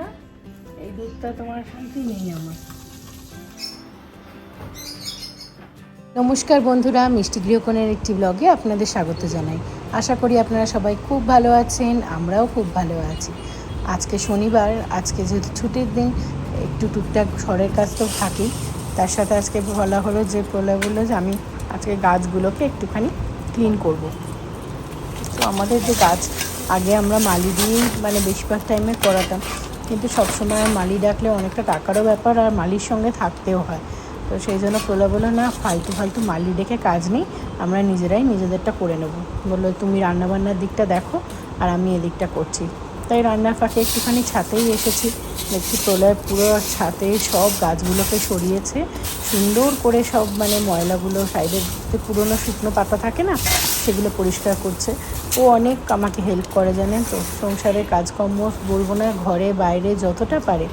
না এই দুধটা তোমার শান্তি নেই আমার। নমস্কার বন্ধুরা, মিষ্টি গৃহকোণের একটি ব্লগে আপনাদের স্বাগত জানাই। আশা করি আপনারা সবাই খুব ভালো আছেন, আমরাও খুব ভালো আছি। আজকে শনিবার, আজকে যেহেতু ছুটির দিন, একটু টুকটাক ঘরের কাজ তো থাকেই। তার সাথে আজকে বলা হলো যে প্রলয় বলল যে আমি আজকে গাছগুলোকে একটুখানি ক্লিন করব। তো আমাদের যে গাছ, আগে আমরা মালি দিয়েই মানে বেশিরভাগ টাইমে করাতাম। কিন্তু সবসময় মালি ডাকলে অনেকটা টাকারও ব্যাপার আর মালির সঙ্গে থাকতেও হয়। তো সেই জন্য প্রলা বলল, না, ফালতু ফালতু মালি ডেকে কাজ নেই, আমরা নিজেরাই নিজেদেরটা করে নেব। বলল, তুমি রান্নাবান্নার দিকটা দেখো আর আমি এদিকটা করছি। তাই রান্নার ফাঁকে একটুখানি ছাতেই এসেছি। দেখছি প্রলয় পুরো ছাতে সব গাছগুলোকে সরিয়েছে। সুন্দর করে সব মানে ময়লাগুলো সাইডের পুরনো শুকনো পাতা থাকে না, সেগুলো পরিষ্কার করছে। ও অনেক আমাকে হেল্প করে জানেন তো? সংসারের কাজকর্ম বলব না ঘরে বাইরে যতটা পারে।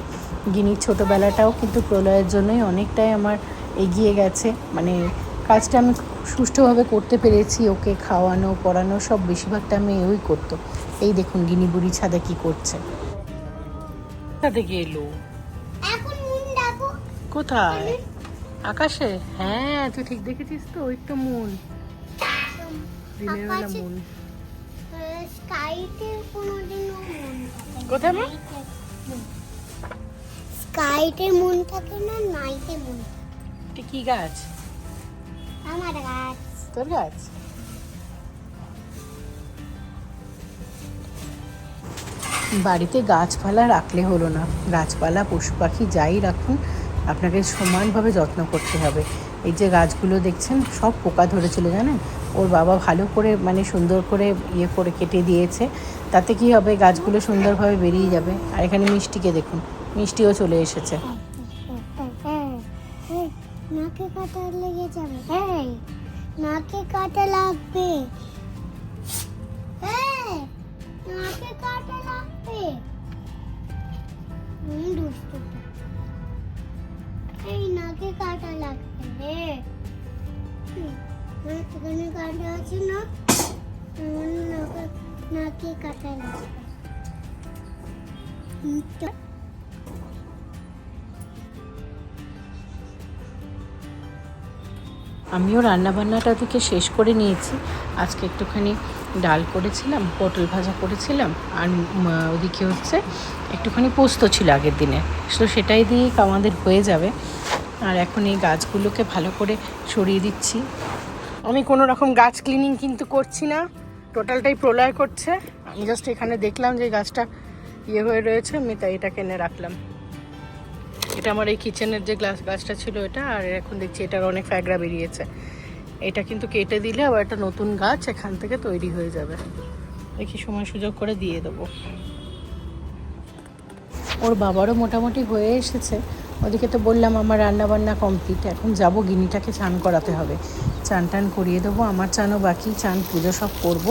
গিনির ছোটোবেলাটাও কিন্তু প্রলয়ের জন্যই অনেকটাই আমার এগিয়ে গেছে। মানে কাজটা আমি সুষ্ঠুভাবে করতে পেরেছি ওকে খাওয়ানো পড়ানো সব বেশিরভাগটা আমি ওই করতো। এই দেখুন গিনি বুড়ি ছাদে কি করছে। মুন ডাকো। কোথায়? আকাশে? হ্যাঁ তুই ঠিক দেখেছিস তো ওই তো মন। দিনের বেলা মুন। স্কাইতে কোনোদিনও মুন কোথায় মা? স্কাইতে মুন থাকে না নাইতে মুন এটা কি গাছ? আমার গাছ। তোর গাছ? বাড়িতে গাছপালা রাখলে হলো না। গাছপালা পশু পাখি যাই রাখুন আপনাকে সমানভাবে যত্ন করতে হবে। এই যে গাছগুলো দেখছেন সব পোকা ধরেছিল জানেন? ওর বাবা ভালো করে মানে সুন্দর করে ইয়ে করে কেটে দিয়েছে। তাতে কি হবে? গাছগুলো সুন্দরভাবে বেরিয়ে যাবে। আর এখানে মিষ্টিকে দেখুন, মিষ্টিও চলে এসেছে। নাকে কাটা লেগে নাকে কাটা লাগবে। নাকে কাটা এই নাকে কাটা লাগবে। রে হুম, এখানে কাটা আছে না? আমার নাকে নাকে কাটা লাগবে আমিও রান্নাবান্নাটা থেকে শেষ করে নিয়েছি। আজকে একটুখানি ডাল করেছিলাম পটল ভাজা করেছিলাম আর ওদিকে হচ্ছে একটুখানি পোস্ত ছিল আগের দিনে। তো সেটাই দিয়েই আমাদের হয়ে যাবে। আর এখন এই গাছগুলোকে ভালো করে সরিয়ে দিচ্ছি। আমি কোনো রকম গাছ ক্লিনিং কিন্তু করছি না। টোটালটাই প্রলয় করছে। আমি জাস্ট এখানে দেখলাম যে গাছটা ইয়ে হয়ে রয়েছে, আমি তাই এটা কিনে রাখলাম। এটা আমার এই কিচেনের যে গ্লাস গাছটা ছিল এটা, আর এখন দেখছি এটার অনেক ফ্যাগরা বেরিয়েছে। এটা কিন্তু কেটে দিলে আবার একটা নতুন গাছ এখান থেকে তৈরি হয়ে যাবে। দেখি সময় সুযোগ করে দিয়ে দেবো। ওর বাবারও মোটামুটি হয়ে এসেছে। ওদিকে তো বললাম আমার রান্না বান্না কমপ্লিট এখন যাব গিনিটাকে চান করাতে হবে। চান টান করিয়ে দেবো, আমার চানও বাকি, চান, পুজো সব করব।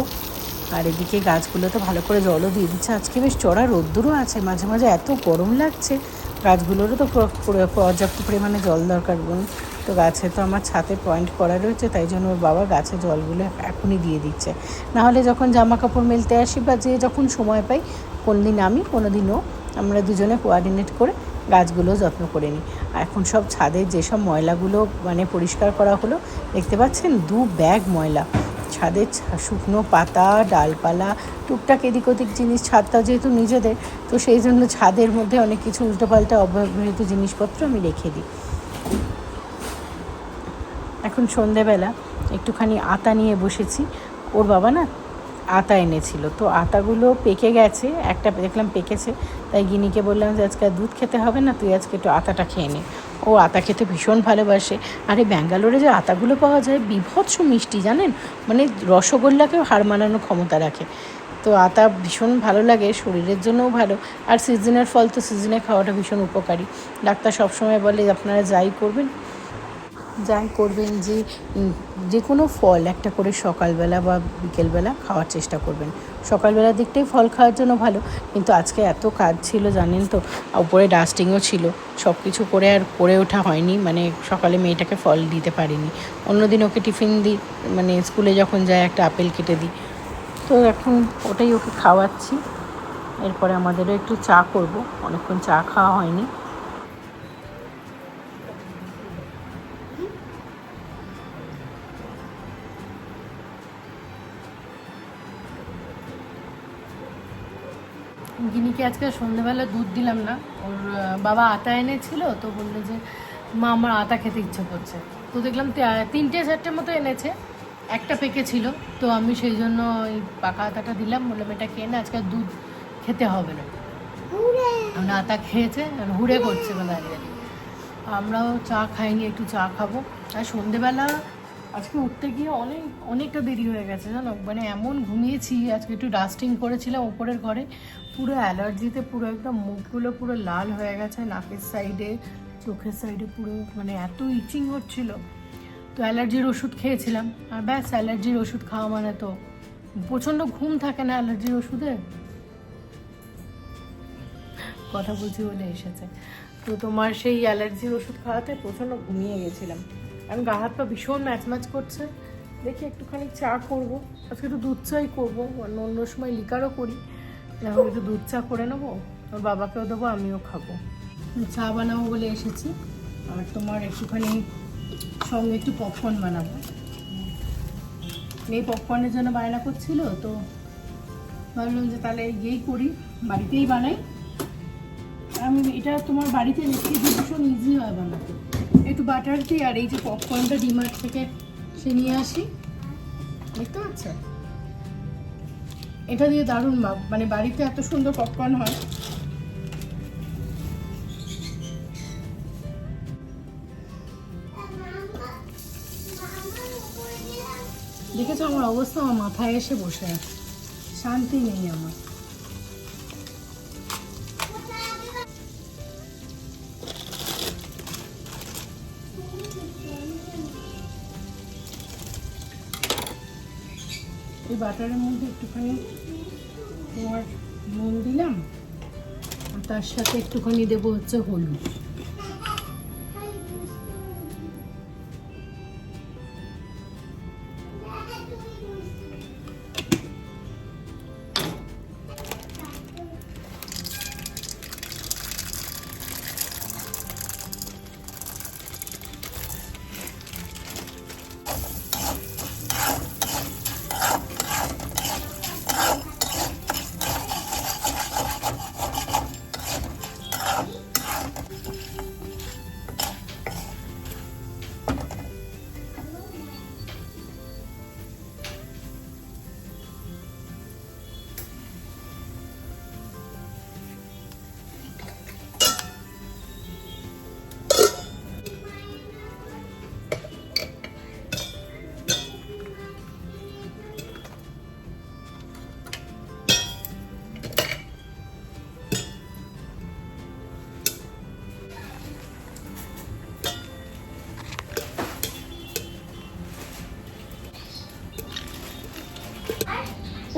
আর এদিকে গাছগুলো তো ভালো করে জলও দিয়ে দিচ্ছে। আজকে বেশ চড়া রোদ্দুরও আছে, মাঝে মাঝে এত গরম লাগছে। গাছগুলোরও তো প্র- প্র- পর্যাপ্ত পরিমাণে জল দরকার বলুন তো গাছে তো আমার ছাতে পয়েন্ট করা রয়েছে, তাই জন্য ওর বাবা গাছে জলগুলো এখনই দিয়ে দিচ্ছে। নাহলে যখন জামা কাপড় মেলতে আসি বা যে যখন সময় পাই কোন দিন আমি কোনো দিনও আমরা দুজনে কোয়ার্ডিনেট করে গাছগুলো যত্ন করে নিই। আর এখন সব ছাদের যেসব ময়লাগুলো মানে পরিষ্কার করা হলো, দেখতে পাচ্ছেন? দু ব্যাগ ময়লা। ছাদের শুকনো পাতা, ডালপালা, টুকটাক এদিক ওদিক জিনিস ছাদটা যেহেতু নিজেদের, তো সেই জন্য ছাদের মধ্যে অনেক কিছু উল্টোপাল্টা অব্যবহৃত জিনিসপত্র আমি রেখে দিই। এখন সন্ধেবেলা, একটুখানি আতা নিয়ে বসেছি। ওর বাবা না আতা এনেছিল। তো আতাগুলো পেকে গেছে, একটা দেখলাম পেকেছে, তাই গিনিকে বললাম যে আজকে দুধ খেতে হবে না, তুই আজকে একটু আতাটা খেয়ে নে। ও আতা খেতে ভীষণ ভালোবাসে। আর এই ব্যাঙ্গালোরে যে আতাগুলো পাওয়া যায়, বিভৎস মিষ্টি, জানেন? মানে রসগোল্লাকেও হার মানানোর ক্ষমতা রাখে। তো আতা ভীষণ ভালো লাগে, শরীরের জন্যও ভালো। আর সিজনের ফল তো সিজনে খাওয়াটা ভীষণ উপকারী। ডাক্তার সবসময় বলে, আপনারা যাই করবেন। যাই করবেন যে যে কোনো ফল একটা করে সকালবেলা বা বিকেলবেলা খাওয়ার চেষ্টা করবেন। সকালবেলার দিকটাই ফল খাওয়ার জন্য ভালো, কিন্তু আজকে এত কাজ ছিল জানেন তো, উপরে ডাস্টিংও ছিল সব কিছু করে আর করে ওঠা হয়নি মানে সকালে মেয়েটাকে ফল দিতে পারিনি। অন্যদিন ওকে টিফিন দিই মানে স্কুলে যখন যায় একটা আপেল কেটে দিই। তো এখন ওটাই ওকে খাওয়াচ্ছি, এরপরে আমাদেরও একটু চা করব, অনেকক্ষণ চা খাওয়া হয়নি। গিনিকে আজকে সন্ধ্যেবেলা দুধ দিলাম না। ওর বাবা আটা এনেছিল তো বলল যে মা আমার আটা খেতে ইচ্ছে করছে। তো দেখলাম তিনটে চারটে মতো এনেছে। একটা পেকে ছিল তো আমি সেই জন্য ওই পাকা আতাটা দিলাম। বললাম এটা খেয়ে না আজকে দুধ খেতে হবে না। আমরা আতা খেয়েছে আর হুড়ে করছে দাঁড়িয়ে। আমরাও চা খাইনি একটু চা খাব। আর সন্ধেবেলা আজকে উঠতে গিয়ে অনেক অনেকটা দেরি হয়ে গেছে জানো? মানে এমন ঘুমিয়েছি আজকে একটু ডাস্টিং করেছিলাম ওপরের ঘরে। পুরো অ্যালার্জিতে পুরো একদম মুখগুলো পুরো লাল হয়ে গেছে, নাকের সাইডে চোখের সাইডে পুরো মানে এত ইচিং হচ্ছিল। তো অ্যালার্জির ওষুধ খেয়েছিলাম। আর ব্যাস, অ্যালার্জির ওষুধ খাওয়া মানে তো প্রচণ্ড ঘুম থাকে না অ্যালার্জির ওষুধে। কথা বলছি বলে এসেছে। তো তোমার সেই অ্যালার্জির ওষুধ খাওয়াতে প্রচণ্ড ঘুমিয়ে গেছিলাম। আমি গা হাত পা ভীষণ ম্যাচ ম্যাচ করছে। দেখি একটুখানি চা করব। আজকে একটু দুধ চাই করব, অন্য অন্য সময় লিকারও করি। এখন একটু দুধ চা করে নেব, ওর বাবাকেও দেবো, আমিও খাব। চা বানাবো বলে এসেছি, আর তোমার একটুখানি সঙ্গে একটু পপকর্ন বানাবো। এই পপকর্নের জন্য বায়না করছিল, তো ভাবলাম যে তাহলে ইয়েই করি, বাড়িতেই বানাই। আমি, এটা তোমার বাড়িতে রেখে দিই ভীষণ ইজি হয় বানাতে। একটু বাটার দিই আর এই যে পপকর্নটা ডিমার্ট থেকে সে নিয়ে আসি। দেখতে পাচ্ছ? এটা দিয়ে দারুণ মা মানে বাড়িতে এত সুন্দর পপকর্ন হয়। দেখেছ আমার অবস্থা? আমার মাথায় এসে বসে আছে। শান্তি নেই আমার। এই বাটারের মধ্যে একটুখানি তোমার নুন দিলাম আর তার সাথে একটুখানি দেবো হচ্ছে হলুদ।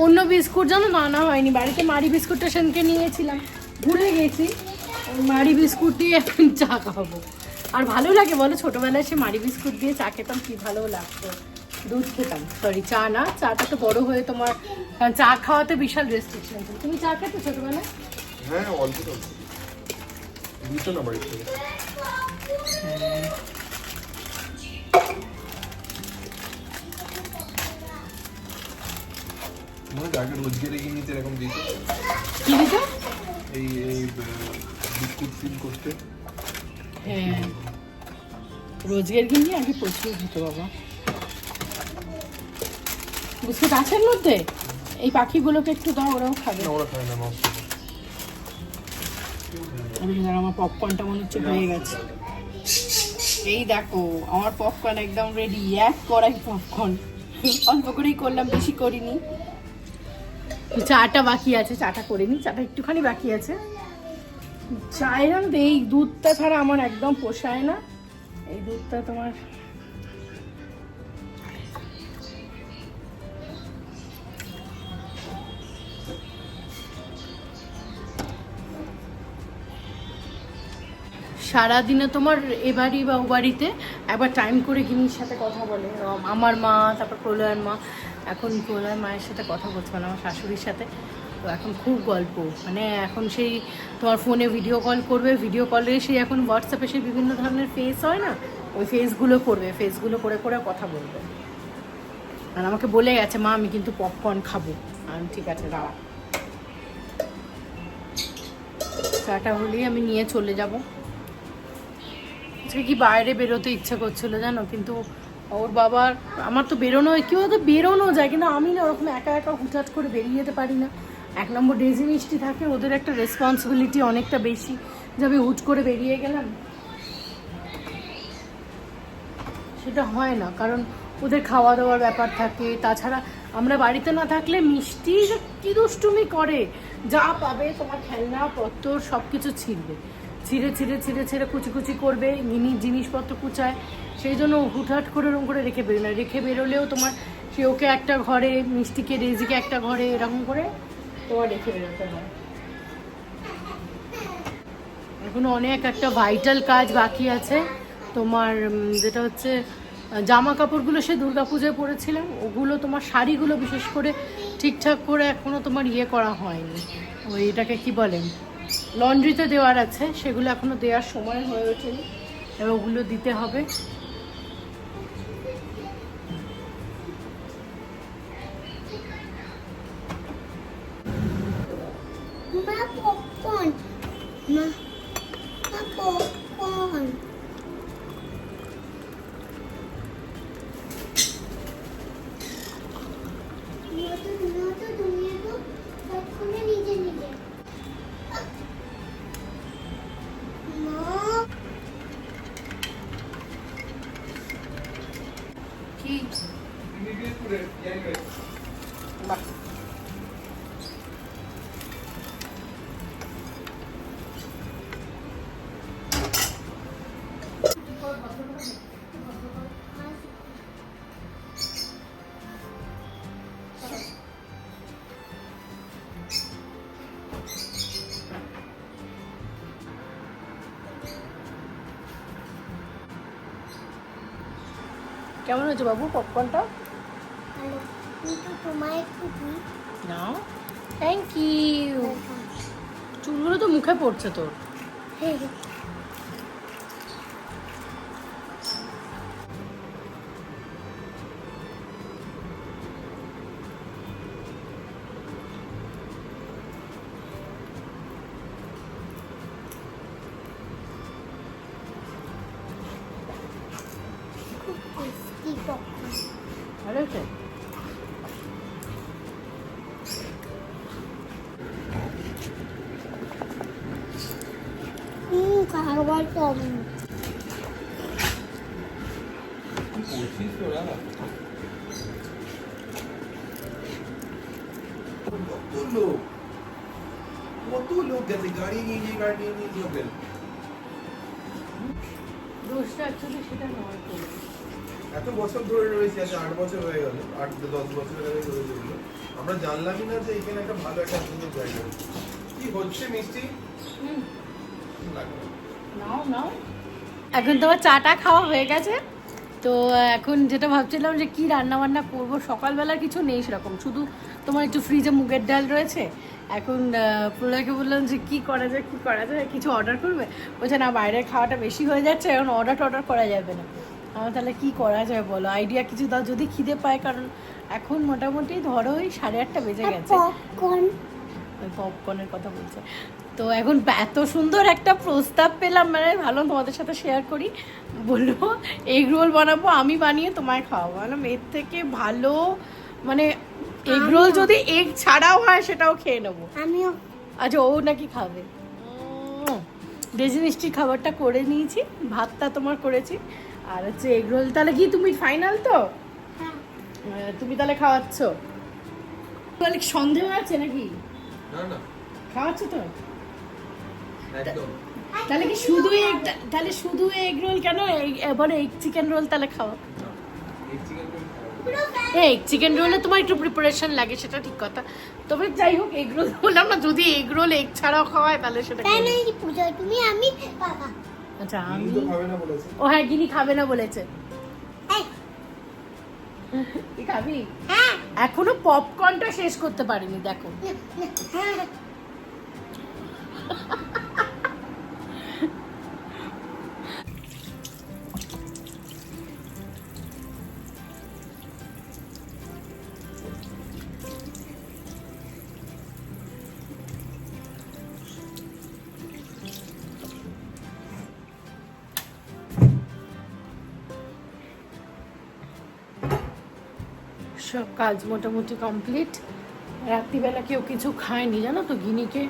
অন্য বিস্কুট জানো? না আনা হয়নি। বাড়িতে মারি বিস্কুটটা সেনকে নিয়েছিলাম। ভুলে গেছি। মারি বিস্কুট দিয়ে এখন চা খাব। আর ভালো লাগে বলো? ছোটোবেলায় সে মারি বিস্কুট দিয়ে চা খেতাম কী ভালো লাগতো। দুধ খেতাম। সরি চা না চাটা তো বড় হয়ে তোমার কারণ চা খাওয়াতে বিশাল রেস্ট্রিকশন ছিল। তুমি চা খেতে ছোটোবেলায়? হ্যাঁ অল্প না মনে হয় আগে রোজগের এগিয়ে এরকম দিত? কি দিতে? এই এই বিস্কুট ফিল করতে। হ্যাঁ। রোজগার কিনি আগে প্রচুর দিত বাবা। আছে এর মধ্যে? এই পাখিগুলোকে একটু দাও ওরাও খাবে। ওরা খায় না আমি আমার পপকর্নটা মনে হচ্ছে হয়ে গেছে। এই দেখো আমার পপকর্ন একদম রেডি এক কড়াই পপকর্ন অল্প করেই করলাম বেশি করিনি। চাটা বাকি আছে, চাটা করিনি চাটা একটুখানি বাকি আছে। চায়ের মধ্যে এই দুধটা ছাড়া আমার একদম পোষায় না। এই দুধটা তোমার সারাদিনে তোমার এ বাড়ি বা ও বাড়িতে একবার টাইম করে গিনির সাথে কথা বলে আমার মা, তারপর প্রলয়ের মা। এখন প্রলয়ের মায়ের সাথে কথা বলছে মানে আমার শাশুড়ির সাথে। তো এখন খুব গল্প মানে এখন সেই তোমার ফোনে ভিডিও কল করবে ভিডিও কলে সেই এখন হোয়াটসঅ্যাপে সেই বিভিন্ন ধরনের ফেস হয় না? ওই ফেসগুলো করবে ফেসগুলো করে করে কথা বলবে। আর আমাকে বলে গেছে, মা, আমি কিন্তু পপকর্ন খাব। আমি, ঠিক আছে, দাঁড়া। চাটা হলেই আমি নিয়ে চলে যাব। আজকে কি বাইরে বেরোতে ইচ্ছা করছিল জানো? কিন্তু ওর বাবার আমার তো বেরোনো কেউ তো বেরোনো যায়, কিন্তু আমি না ওরকম একা একা হুটহাট করে বেরিয়ে যেতে পারি না। এক নম্বর ডেজি মিষ্টি থাকে, ওদের একটা রেসপন্সিবিলিটি অনেকটা বেশি যে আমি হুট করে বেরিয়ে গেলাম। সেটা হয় না, কারণ ওদের খাওয়া দাওয়ার ব্যাপার থাকে। তাছাড়া আমরা বাড়িতে না থাকলে মিষ্টি কী দুষ্টুমি করে, যা পাবে তোমার খেলনা পত্র সব কিছু ছিঁড়বে। ছিঁড়ে ছিঁড়ে ছিঁড়ে ছিঁড়ে কুচি কুচি করবে, মিনি জিনিসপত্র কুচায়। সেই জন্য হুটহাট করে ওরকম করে রেখে বেরোয় না। রেখে বেরোলেও তোমার সে ওকে একটা ঘরে, মিষ্টিকে রেজিকে একটা ঘরে এরকম করে তোমার রেখে বেরোতে হয় এখনও অনেক একটা ভাইটাল কাজ বাকি আছে। তোমার যেটা হচ্ছে জামা কাপড়গুলো সে দুর্গাপূজায় পরেছিলাম। ওগুলো তোমার শাড়িগুলো বিশেষ করে ঠিকঠাক করে এখনও তোমার ইয়ে করা হয়নি। ওই এটাকে কি বলেন লন্ড্রিতে দেওয়ার আছে, সেগুলো এখনও দেওয়ার সময় হয়ে ওঠেনি, এবার ওগুলো দিতে হবে। মা পপকর্ন মা পপকর্ন কি কেমন হয়েছে বাবু পপকর্নটা না থ্যাংক ইউ চুলগুলো তো মুখে পড়ছে তোর। খাবার কম। কত লোক? কত লোক গেছে? গাড়ি নিয়ে নিয়ে গাড়ি নিয়ে নিয়ে লোক গেল এত বছর ধরে রয়েছে আজ আট বছর হয়ে গেল আট দশ বছর আগে রয়েছে। আমরা জানলামই না যে এখানে একটা ভালো একটা সুন্দর জায়গা কি হচ্ছে মিষ্টি? হুম। লাগবে নাও নাও। এখন তোমার চাটা খাওয়া হয়ে গেছে। তো এখন যেটা ভাবছিলাম যে কি রান্না বান্না করব সকালবেলা কিছু নেই সেরকম। শুধু তোমার একটু ফ্রিজে মুগের ডাল রয়েছে। এখন প্রলয়কে বললাম যে কি করা যায় কি করা যায় কিছু অর্ডার করবে? বলছে না বাইরের খাওয়াটা বেশি হয়ে যাচ্ছে এখন অর্ডার টর্ডার করা যাবে না। আমার তাহলে কি করা যায় বলো? আইডিয়া কিছু দাও যদি খিদে পায় কারণ এখন মোটামুটি ধরো ওই সাড়ে আটটা বেজে গেছে। পপকর্নের কথা বলছে। তো এখন এত সুন্দর একটা প্রস্তাব পেলাম মানে ভালো তোমাদের সাথে শেয়ার করি। বলল এগ রোল বানাবো আমি বানিয়ে তোমায় খাওয়াবো। বললাম এর থেকে ভালো মানে এগ রোল যদি এগ ছাড়াও হয় সেটাও খেয়ে নেব। আমিও। আচ্ছা ও নাকি খাবে। ডেজি মিষ্টির খাবারটা করে নিয়েছি ভাতটা তোমার করেছি। আর হচ্ছে এগ রোল তাহলে কি তুমি ফাইনাল তো? হ্যাঁ। তুমি তাহলে খাওয়াচ্ছ। তাহলে সন্দেহ আছে নাকি? না না। খাওয়াচ্ছ তো? তাহলে কি শুধু তাহলে শুধু এগ রোল কেন? এই- এবারে এগ চিকেন রোল তাহলে খাও। এগ চিকেন রোলে তোমার একটু প্রিপারেশন লাগে সেটা ঠিক কথা। তবে যাই হোক এগ রোল বললাম না যদি এগ রোল এগ ছাড়াও খাওয়ায় তাহলে সেটা তুমি আমি বাবা। আচ্ছা আমি তো খাবে না বলেছে। ও হ্যাঁ গিনি খাবে না বলেছে। এই। খাবি? হ্যাঁ। এখনও পপকর্নটা শেষ করতে পারিনি দেখো। সব কাজ মোটামুটি কমপ্লিট। রাত্রিবেলা কেউ কিছু খায়নি, জানো তো গিনিকে?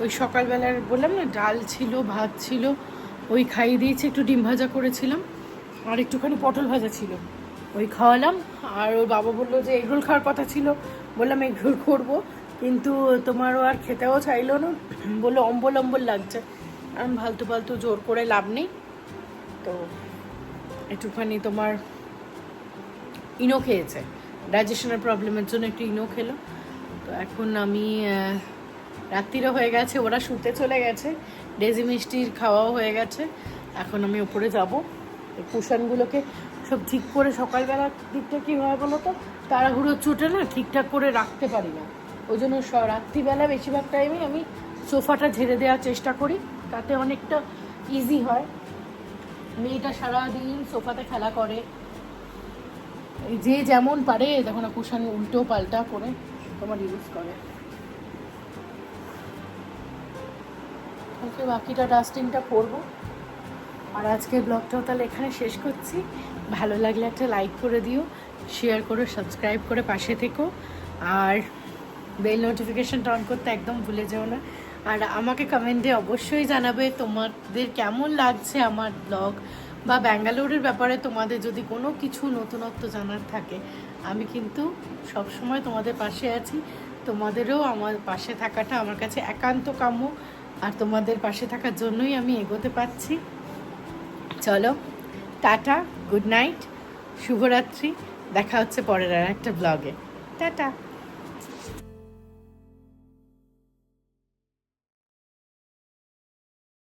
ওই সকালবেলার বললাম না, ডাল ছিল, ভাত ছিল, ওই খাইয়ে দিয়েছি, একটু ডিম ভাজা করেছিলাম, আর একটুখানি পটল ভাজা ছিল। ওই খাওয়ালাম, আর ওর বাবা বলল যে, এগরোল খাওয়ার কথা ছিল। বললাম, এগরোল করব। কিন্তু তোমারও আর খেতেও চাইলো না। বলল, অম্বল অম্বল লাগছে। আমি ফালতু ফালতু জোর করে লাভ নেই। তো একটুখানি তোমার ইনো খেয়েছে। ডাইজেশনের প্রবলেমের জন্য একটু ইনো খেলো। তো এখন আমি রাত্রিরও হয়ে গেছে, ওরা শুতে চলে গেছে, ডেজি মিষ্টির খাওয়াও হয়ে গেছে। এখন আমি ওপরে যাব। কুশনগুলোকে সব ঠিক করে সকালবেলার দিকটা কী হয় বলো তো? তাড়াহুড়োর চোটে না ঠিকঠাক করে রাখতে পারি না। ওই জন্য স- রাত্রিবেলা বেশিরভাগ টাইমে আমি সোফাটা ঝেড়ে দেওয়ার চেষ্টা করি। তাতে অনেকটা ইজি হয়। মেয়েটা সারাদিন সোফাতে খেলা করে যে যেমন পারে, দেখো না কুশান উল্টো পাল্টা করে তোমার ইউজ করে। ওকে বাকিটা ডাস্টিংটা করব। আর আজকের ব্লগটাও তাহলে এখানে শেষ করছি। ভালো লাগলে একটা লাইক করে দিও শেয়ার করে সাবস্ক্রাইব করে পাশে থেকো। আর বেল নোটিফিকেশনটা অন করতে একদম ভুলে যেও না। আর আমাকে কমেন্টে অবশ্যই জানাবে তোমাদের কেমন লাগছে আমার ব্লগ বা ব্যাঙ্গালোরের ব্যাপারে তোমাদের যদি কোনো কিছু নতুনত্ব জানার থাকে, আমি কিন্তু সবসময় তোমাদের পাশে আছি। তোমাদেরও আমার পাশে থাকাটা আমার কাছে একান্ত কাম্য। আর তোমাদের পাশে থাকার জন্যই আমি এগোতে পারছি। চলো, টাটা, গুড নাইট, শুভরাত্রি। দেখা হচ্ছে পরের আর একটা ব্লগে। টাটা।